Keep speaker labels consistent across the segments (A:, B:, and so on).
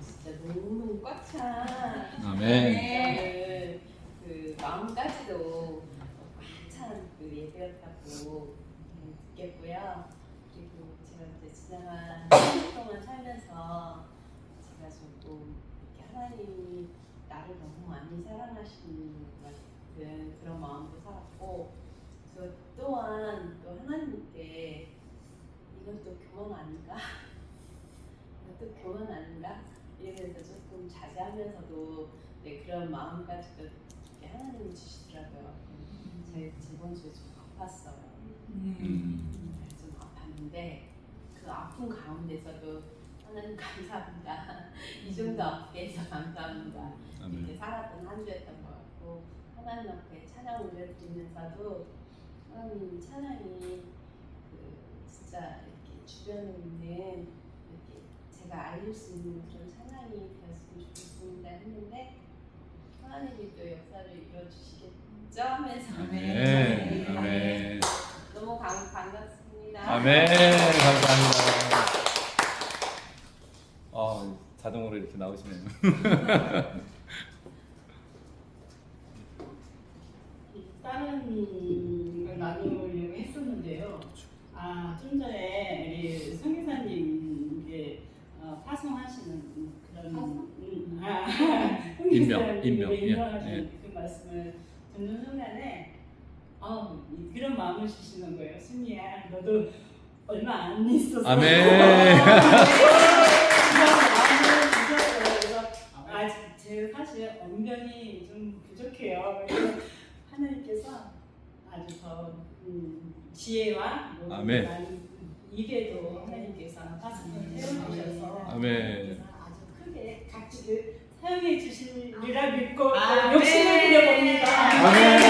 A: 진짜 너무 꽉 찬.
B: 아멘.
A: 그, 그 마음까지도 꽉찬 그 예배였다고 음, 느꼈고요. 그리고 제가 이제 지나간 1년 동안 살면서 제가 조금 이렇게 하나님이 나를 너무 많이 사랑하시는 것 같은 그런 마음도 살았고 저 또한 또 하나님께 이것도 교만 아닌가? 이것도 교만 아닌가? 이러면서 조금 자제하면서도 네, 그런 마음까지도 이렇게 하나님이 주시더라고요. 제 저번 주에 좀 아팠어요.
B: 음.
A: 네, 좀 아팠는데 그 아픈 가운데서도 하나님 감사합니다. 이 정도 아프게 해서 감사합니다. 이렇게. 살았던 한 주였던 것 같고 하나님 앞에 찬양 올려 드리면서도 하나님 찬양이 그 진짜 이렇게 주변에 있는 제가 알릴 수 있는 그런 찬양이 되었으면 좋겠습니다 했는데 하나님이 또 역사를 이루어주시겠죠 하면서
B: 아멘. 아멘.
A: 너무 감, 반갑습니다.
B: 아멘. 감사합니다. 아, 자동으로 이렇게 나오시네요.
C: 다른 걸 나누려고 했었는데요. 아, 좀 전에 우리 성기사님께 어, 파송하시는 그런
A: 파송?
C: 음, 아,
B: 임명,
C: 성기사님께
B: 임명, 예,
C: 임명하시는
B: 예.
C: 그 말씀을 듣는 순간에 아, 그런 마음을 주시는 거예요. 순이야, 너도 얼마 안 있어서
B: 아멘.
C: 그래서 마음을 주셨어요. 그래서 아, 제 사실 언변이 좀 부족해요. 그래서 하나님께서 아주 더 음, 지혜와 모든
B: 아멘.
C: 많은 입에도 하나님께서 가슴을 세워주셔서
B: 아멘.
C: 아주 크게 각지를 사용해 주시리라 믿고 또
A: 아멘.
C: 욕심을 부려봅니다.
B: 아멘.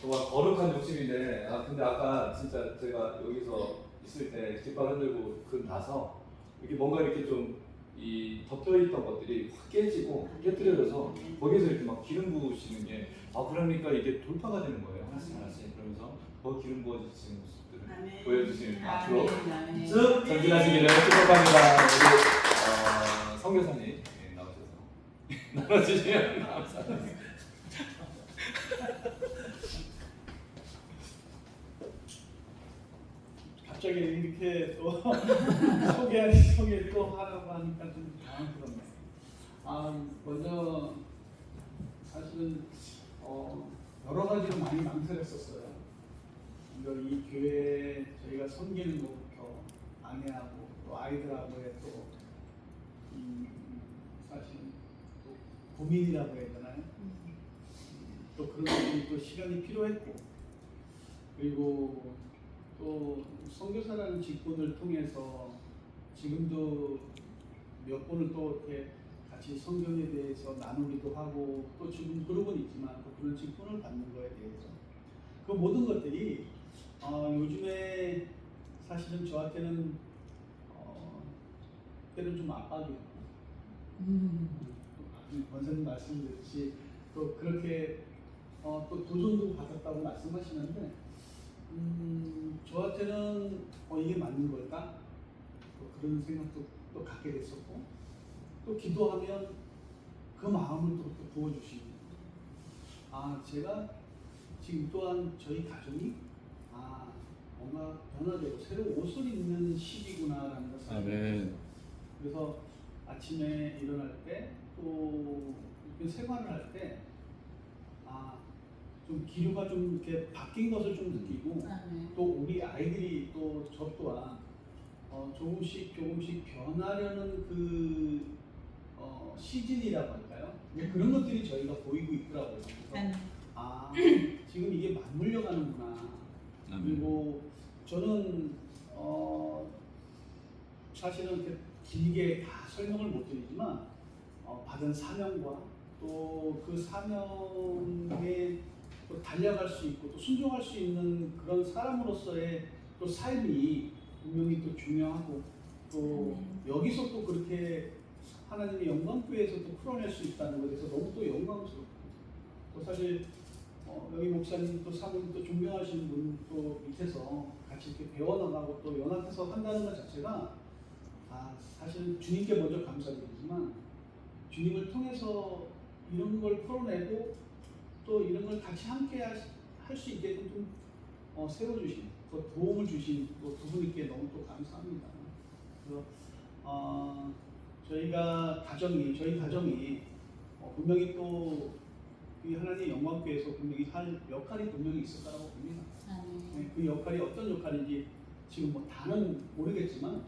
B: 정말 거룩한 욕심인데, 아 근데 아까 진짜 제가 여기서 있을 때 깃발 흔들고 그 나서 이렇게 뭔가 이렇게 좀 이 덮여 있던 것들이 확 깨지고 깨뜨려져서 거기서 이렇게 막 기름 부으시는 게아 그러니까 이게 돌파가 되는 거예요 하나씩 하나씩 그러면서 더 기름 부어지시는 모습들을
C: 아멘.
B: 보여주시는 앞으로
C: 아멘. 아멘.
B: 쭉 전진하시기를 축복합니다. 우리 어, 성교사님 예, 나오셔서 나눠주시면 감사합니다.
D: 갑자기 이렇게 또 소개 소개 또 하라고 하니까 좀 당황스럽네. 아 먼저 사실은 어, 여러 가지로 많이 망설였었어요. 먼저 이 교회 저희가 섬기는 것부터 아내하고 또 아이들하고의 또 이, 사실 또 고민이라고 해야 되나요? 또 그런 것들이 또 시간이 필요했고 그리고 또 선교사라는 직분을 통해서 지금도 몇 번을 또 이렇게 같이 성경에 대해서 나누기도 하고 또 지금 그러고는 있지만 또 그런 직분을 받는 거에 대해서 그 모든 것들이 어, 요즘에 사실은 저한테는 어, 때는 좀 압박이었고 또 권사님 말씀드렸듯이 또 그렇게 어, 또 도전도 받았다고 말씀하시는데 음, 저한테는 어, 이게 맞는 걸까? 또 그런 생각도 또 갖게 됐었고 또 기도하면 그 마음을 또, 또 부어주시고 아 제가 지금 또한 저희 가정이 아 뭔가 변화되고 새로 옷을 입는 시기구나라는 것을. 됐어요. 그래서 아침에 일어날 때또 생활을 할 때 아 좀 기류가 좀 이렇게 바뀐 것을 좀 느끼고
C: 아멘.
D: 또 우리 아이들이 또 저 또한 어, 조금씩 조금씩 변하려는 그 어, 시즌이라고 할까요? 근데 그런 것들이 저희가 보이고 있더라고요. 그래서 아 지금 이게 맞물려 가는구나.
B: 아멘.
D: 그리고 저는 어, 사실은 이렇게 길게 다 설명을 못 드리지만 어, 받은 사명과 또 그 사명에 또 달려갈 수 있고 또 순종할 수 있는 그런 사람으로서의 또 삶이 분명히 또 중요하고 또 여기서 또 그렇게 하나님의 영광교회에서 또 풀어낼 수 있다는 것에 대해서 너무 또 영광스럽고 또 사실 어, 여기 목사님 또 사모님 또 존경하시는 분 또 밑에서 같이 이렇게 배워나가고 또 연합해서 한다는 것 자체가 아, 사실 주님께 먼저 감사드리지만 주님을 통해서 이런 걸 풀어내고 또 이런 걸 같이 함께 할 수 있게끔 좀 어, 세워주신 또 도움을 주신 또두 분께 너무 또 감사합니다. 그래서 어, 저희가 가정이 저희 가정이 어, 분명히 또 이 하나님의 영광교회에서 분명히 할 역할이 분명히 있을 거라고 봅니다. 네, 그 역할이 어떤 역할인지 지금 뭐 다는 모르겠지만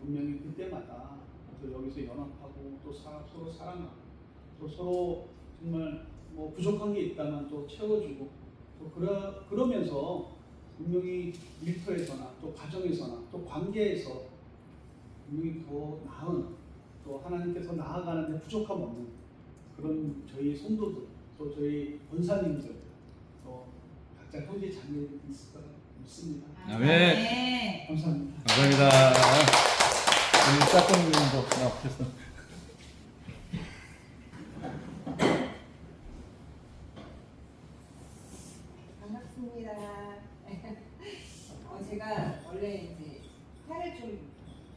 D: 분명히 그때마다 또 여기서 연합하고 또 사, 서로 사랑하고 또 서로 정말 뭐 부족한 게 있다면 또 채워주고 또 그러, 그러면서 분명히 일터에서나 또 가정에서나 또 관계에서 분명히 더 나은 또 하나님께서 나아가는데 부족함 없는 그런 저희 성도들 또 저희 권사님들 또 각자 형제 자매들이 있을 거라 믿습니다.
E: 아멘.
D: 감사합니다.
E: 감사합니다. 우리 짝꿍님도 나오셨어.
F: 반갑습니다. 어, 제가 원래 이제 살을 좀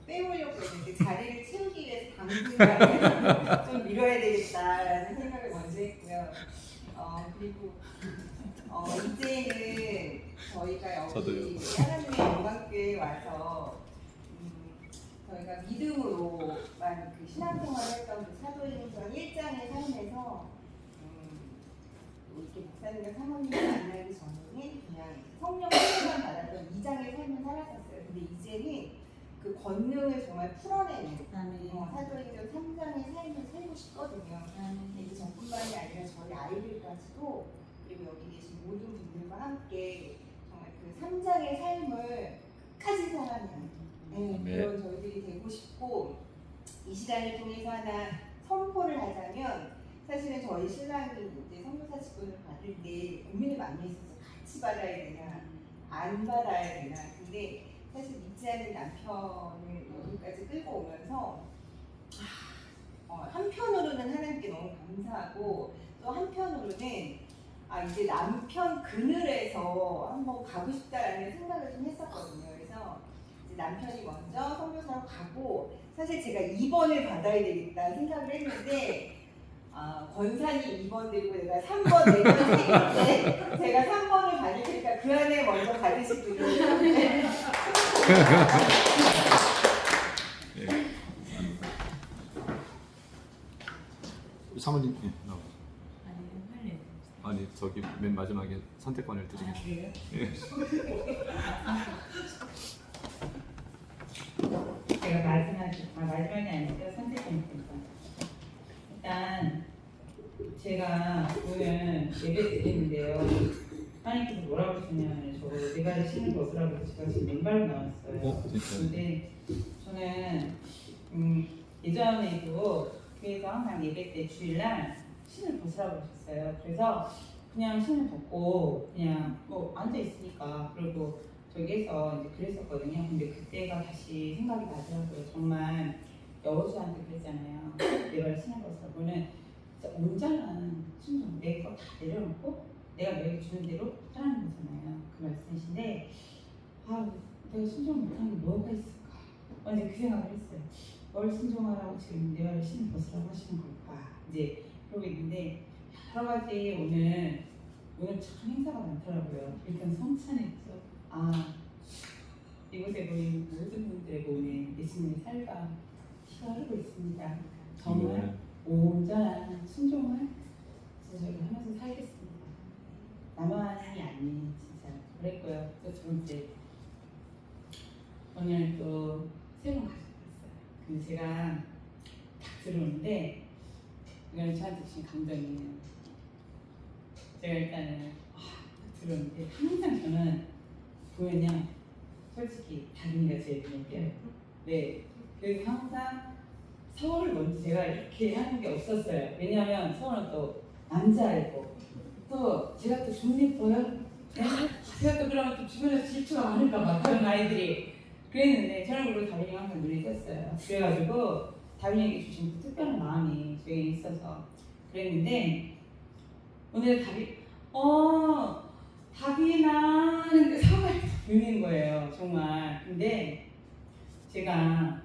F: 빼보려고 했는데 자리를 채우기 위해서 당분간 좀 미뤄야 되겠다라는 생각을 먼저 했고요. 어, 그리고 어, 이제는 저희가
B: 저도요.
F: 여기 하나님의 영광교회에 와서 음, 저희가 믿음으로만 그 신앙생활을 했던 그 사도행전 1장의 삶에서 음, 이렇게 목사님과 사모님을 만나기 전에는 그냥 성령 세례만 받았던 2장의 삶을 살았었어요. 근데 이제는 그 권능을 정말 풀어내는 어, 사도행전 3장의 삶을 살고 싶거든요. 이제 저뿐만이 아니라 저희 아이들까지도 그리고 여기 계신 모든 분들과 함께 정말 그 3장의 삶을 끝까지 살아내는 네,
E: 네.
F: 그런 저희들이 되고 싶고 이 시간을 통해서 하나 선포를 하자면 사실은 저희 신랑이 이제 성교사 직분을 받을 때 고민을 많이 했었어요. 같이 받아야 되냐, 안 받아야 되나. 근데 사실 믿지 않는 남편을 여기까지 끌고 오면서 아, 어, 한편으로는 하나님께 너무 감사하고 또 한편으로는 아 이제 남편 그늘에서 한번 가고 싶다라는 생각을 좀 했었거든요. 남편이 먼저 선교사로 가고 사실 제가 2번을 받아야 되겠다 생각을 했는데 아, 권사님 2번 되고 내가 3번, 4번 생겼는데 제가 3번을 받을 테니까 그 안에 먼저 받으실 분이
B: 사모님, 예, 나와.
C: 아니 할래.
B: 아니 저기 맨 마지막에 선택권을 드리겠습니다.
C: 그래요? 제가 마지막 아 마지막이 아니죠 선택했으니까 일단 제가 오늘 예배 드리는데요 하나님께서 뭐라고 하시냐면 저 내발을 신는 것이라고 해서 제가 지금 맨발로 나왔어요
B: 어, 진짜요?
C: 근데 저는 음, 예전에도 교회에서 항상 예배 때 주일날 신을 벗으라고 하셨어요. 그래서 그냥 신을 벗고 그냥 뭐 앉아 있으니까 그리고 저기에서 이제 그랬었거든요. 근데 그때가 다시 생각이 나더라고요. 정말 여호수한테 그랬잖아요. 내가 벗으라고는 진짜 온전한 순종 내 거 다 내려놓고 내가 너에게 주는 대로 하라는 거잖아요. 그 말씀이신데 아 내가 순종 못하는 게 뭐가 있을까? 완전 그 생각을 했어요. 뭘 순종하라고 지금 내 말을 신을 벗으라고 하시는 걸까? 이제 그러고 있는데 여러 가지 오늘 오늘 참 행사가 많더라고요. 일단 성찬했죠. 아 이곳에 모인 모든 분들의 몸에 예수님의 살과 피가 흐르고 있습니다. 정말 온전한 순종을 진짜 저희가 하면서 살겠습니다. 나만이 아닌 진짜 그랬고요. 또두 번째 오늘 또 새로운 가족이 있어요. 그 제가 딱 들어오는데 이건 저한테 주신 감정이에요. 제가 일단은 와, 딱 들어오는데 항상 저는 보면요 솔직히 다린이가 제일 눈에 띄어요. 네. 그래서 항상 서울을 먼저 제가 이렇게 하는 게 없었어요. 왜냐하면 서울은 또 남자이고 또 제가 또좀 예뻐요. 네? 제가 또 그러면 또 주변에서 질투가 많을까 봐 그런 아이들이 그랬는데 저는 그리고 다빈이가 항상 눈에 띄었어요. 그래가지고 다빈이에게 주신 그 특별한 마음이 저에게 있어서 그랬는데 오늘 다빈 어 다빈아 하는데 사과를 듣는 거예요 정말 근데 제가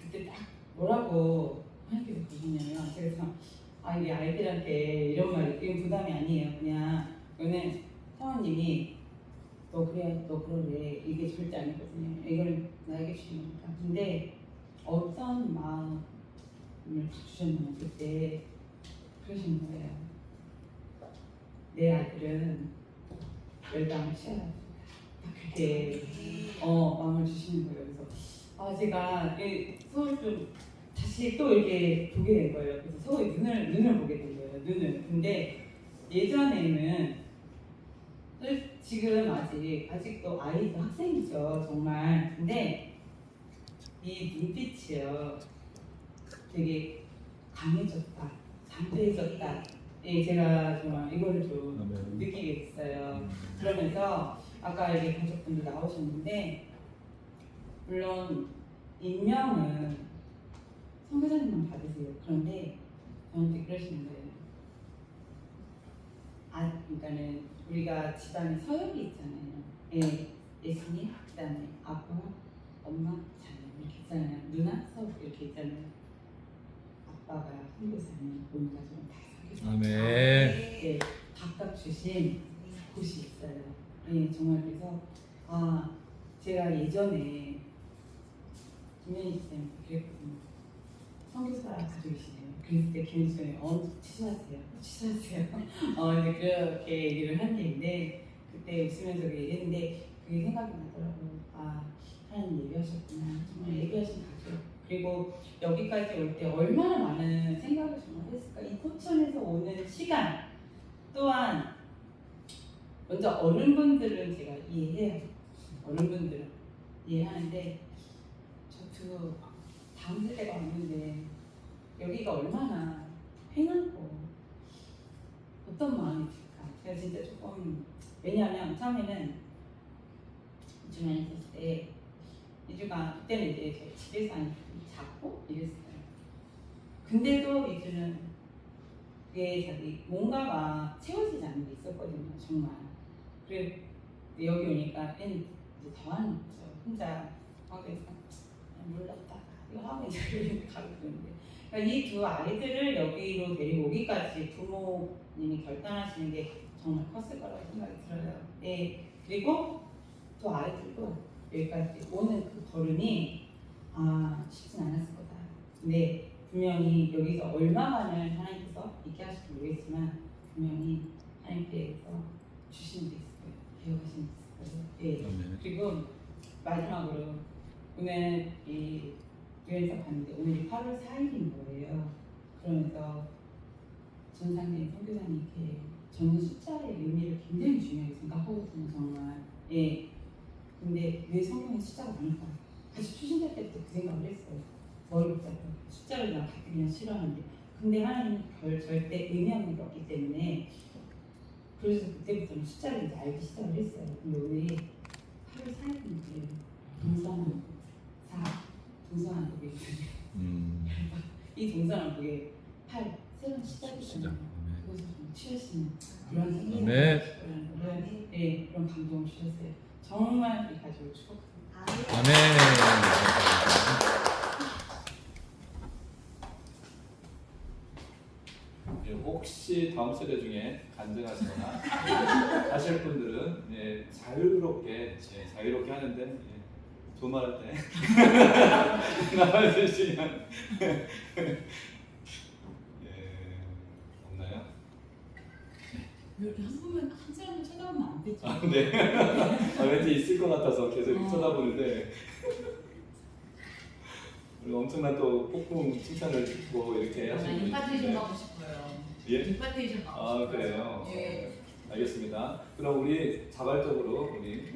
C: 그때 딱 뭐라고 하나님께서 그러셨냐면 참, 아 이게 아이들한테 이런 말이 이건 부담이 아니에요. 그냥 이거는 사모님이 너 그래 너 그러래 이게 절대 아니거든요. 이걸 나에게 주신 거니까. 근데 어떤 마음을 주셨냐면 그때 그러신 거예요. 내 아들은 열방을 취하라. 딱 그렇게 어 마음을 주시는 거예요. 그래서 아 제가 이 서울 좀 다시 또 이렇게 보게 된 거예요. 그래서 서울 눈을 눈을 보게 된 거예요. 눈을. 근데 예전에는 또 지금 아직 아직도 아이도 학생이죠 정말. 근데 이 눈빛이요 되게 강해졌다, 담대해졌다. 예, 제가 정말 이거를 좀
E: 아멘.
C: 느끼게 됐어요. 그러면서 아까 이게 가족분들 나오셨는데 물론 임명은 선교사님만 받으세요. 그런데 저한테 그러시는 거예요. 아, 그러니까는 우리가 집안에 서열이 있잖아요. 예, 예수님, 그다음에 아빠, 엄마, 자녀 이렇게 있잖아요. 누나, 서울 이렇게 있잖아요. 아빠가 선교사님, 온 가족은 다 선교사.
E: 아멘.
C: 예, 각각 주신 곳이 있어요. 예, 정말 그래서 아 제가 예전에 김현희 쌤 그랬거든요. 성교사 가족이시네요. 그랬을 때 김현희 쌤이 어 취소하세요, 취소하세요. 어 이제 그렇게 얘기를 한 얘기인데 그때 웃으면서 그 얘기했는데 그게 생각이 나더라고요. 아 하나님 얘기하셨구나. 정말 얘기하신 가족. 그리고 여기까지 올 때 얼마나 많은 생각을 정말 했을까. 이 포천에서 오는 시간 또한 먼저 어른분들은 제가 이해해요. 어른분들은 이해하는데 저도 다음 세대가 왔는데 여기가 얼마나 행하고 어떤 마음이 들까. 제가 진짜 조금 왜냐하면 처음에는 이주만 있었을 때 이주가 그때는 이제 제 집에서 한 자고 이랬어요. 근데도 이주는 그게 자기 뭔가가 채워지지 않는 게 있었거든요, 정말. 그래 여기 오니까 얘는 이제 더 하는 거죠. 혼자 하고 있어. 몰랐다. 이거 하고 이제 가고 있는데. 그러니까 이 두 아이들을 여기로 데리고 오기까지 부모님이 결단하시는 게 정말 컸을 거라고 생각이 들어요. 네. 그리고 또 아이들도 여기까지 오는 그 걸음이 아 쉽진 않았을 거다. 근데 분명히 여기서 얼마만을 하나님께서 있게 하실지 모르겠지만 분명히 하나님께서 주신 게 있을 거예요. 배워가신 게 있을 거예요. 예. 그리고 마지막으로 오늘 이 교회에서 봤는데 오늘이 8월 4일인 거예요. 그러면서 전상님 선교사님께 저는 숫자의 의미를 굉장히 중요하게 생각하거든요, 정말. 예. 근데 왜 성경에 숫자가 많을까? 사실 초신자 때부터 그 생각을 했어요. 머리 붙잡고 숫자를 나 그냥 싫어하는데 근데 하나님 별 절대 의미하는 게 없기 때문에 그래서 그때부터는 숫자를 이제 알기 시작을 했어요. 근데 오늘이 8월 4일인데 동서남 사 동서남 그게
E: 음.
C: 이 동서남 그게 8 새로운 시작이잖아요.
E: 시작.
C: 그것을 좀 취하시는 그런 생각이
E: 아멘.
C: 그런 네, 그런 감동을 주셨어요. 정말 이 가족을 축복합니다.
F: 아멘.
B: 예, 혹시 다음 세대 중에 간증하시거나 하실 분들은 예, 자유롭게 예, 자유롭게 하는데 예, 도말할 때 나와 주시면 예, 없나요?
C: 이렇게 한 분만 한 사람을 쳐다보면 안 되죠.
B: 아, 네. 아, 왠지 있을 것 같아서 계속 이렇게
C: 어.
B: 쳐다보는데 그리고 엄청난 또 폭풍 칭찬을 듣고 이렇게 하시는 분이
G: 임파테이션
B: 있는데
G: 가고 싶어요.
B: 예?
G: 임파테이션 가고
B: 아
G: 싶어요.
B: 그래요.
G: 예.
B: 알겠습니다. 그럼 우리 자발적으로 우리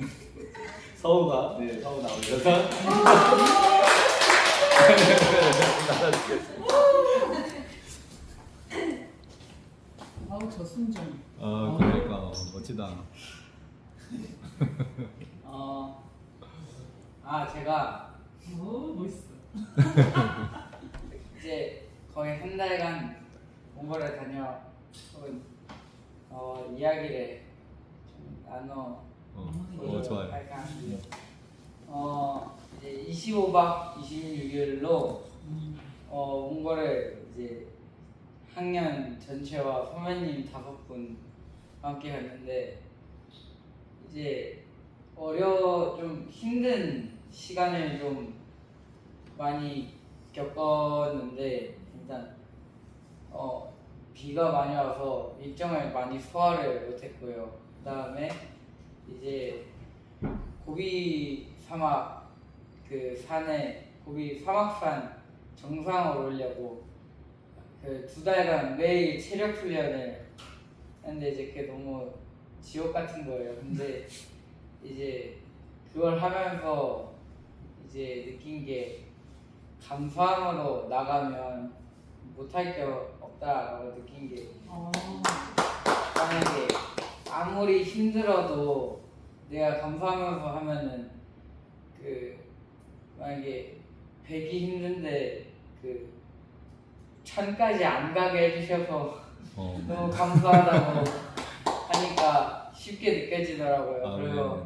B: 서우가 네 서우 나오셔서 나눠주겠습니다.
G: 아우 저 순정.
E: 아 그러니까 어, 멋지다.
H: 어, 아 제가
G: 오 멋있어.
H: 이제 거의 한 달간 몽골에 다녀온 어, 이야기를 좀 나눠
E: 어, 어 좋아요.
H: 할까 합니다. 어, 이제 25박 26일로 어, 몽골에 이제 학년 전체와 선배님 다섯 분 함께 갔는데 이제 어려 좀 힘든 시간을 좀 많이 겪었는데 일단 어 비가 많이 와서 일정을 많이 소화를 못했고요. 그다음에 이제 고비 사막 그 산에 고비 사막산 정상을 오르려고 그 두 달간 매일 체력 훈련을 했는데 이제 그게 너무 지옥 같은 거예요. 근데 이제 그걸 하면서 이제 느낀 게 감사함으로 나가면 못할 게 없다라고 느낀 게
C: 어.
H: 만약에 아무리 힘들어도 내가 감사하면서 하면은 그 만약에 백이 힘든데 그 천까지 안 가게 해주셔서
E: 어.
H: 너무 감사하다고 하니까 쉽게 느껴지더라고요.
E: 아,
H: 그래서
E: 네.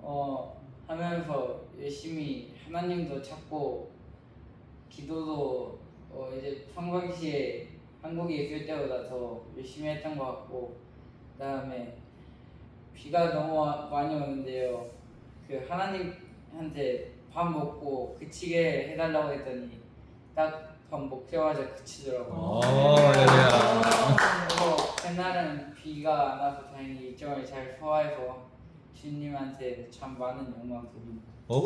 H: 어 하면서 열심히 하나님도 찾고 기도도 어 이제 평상시에 한국에 있을 때보다 더 열심히 했던 것 같고 그다음에 비가 너무 와- 많이 오는데요. 그 하나님한테 밥 먹고 그치게 해달라고 했더니 딱 밥 먹자마자 그치더라고요.
E: 어, 야.
H: 그래서 그날은 비가 안 와서 다행히 일정을 잘 소화해서 주님한테 참 많은 영광 드립니다.
E: 오.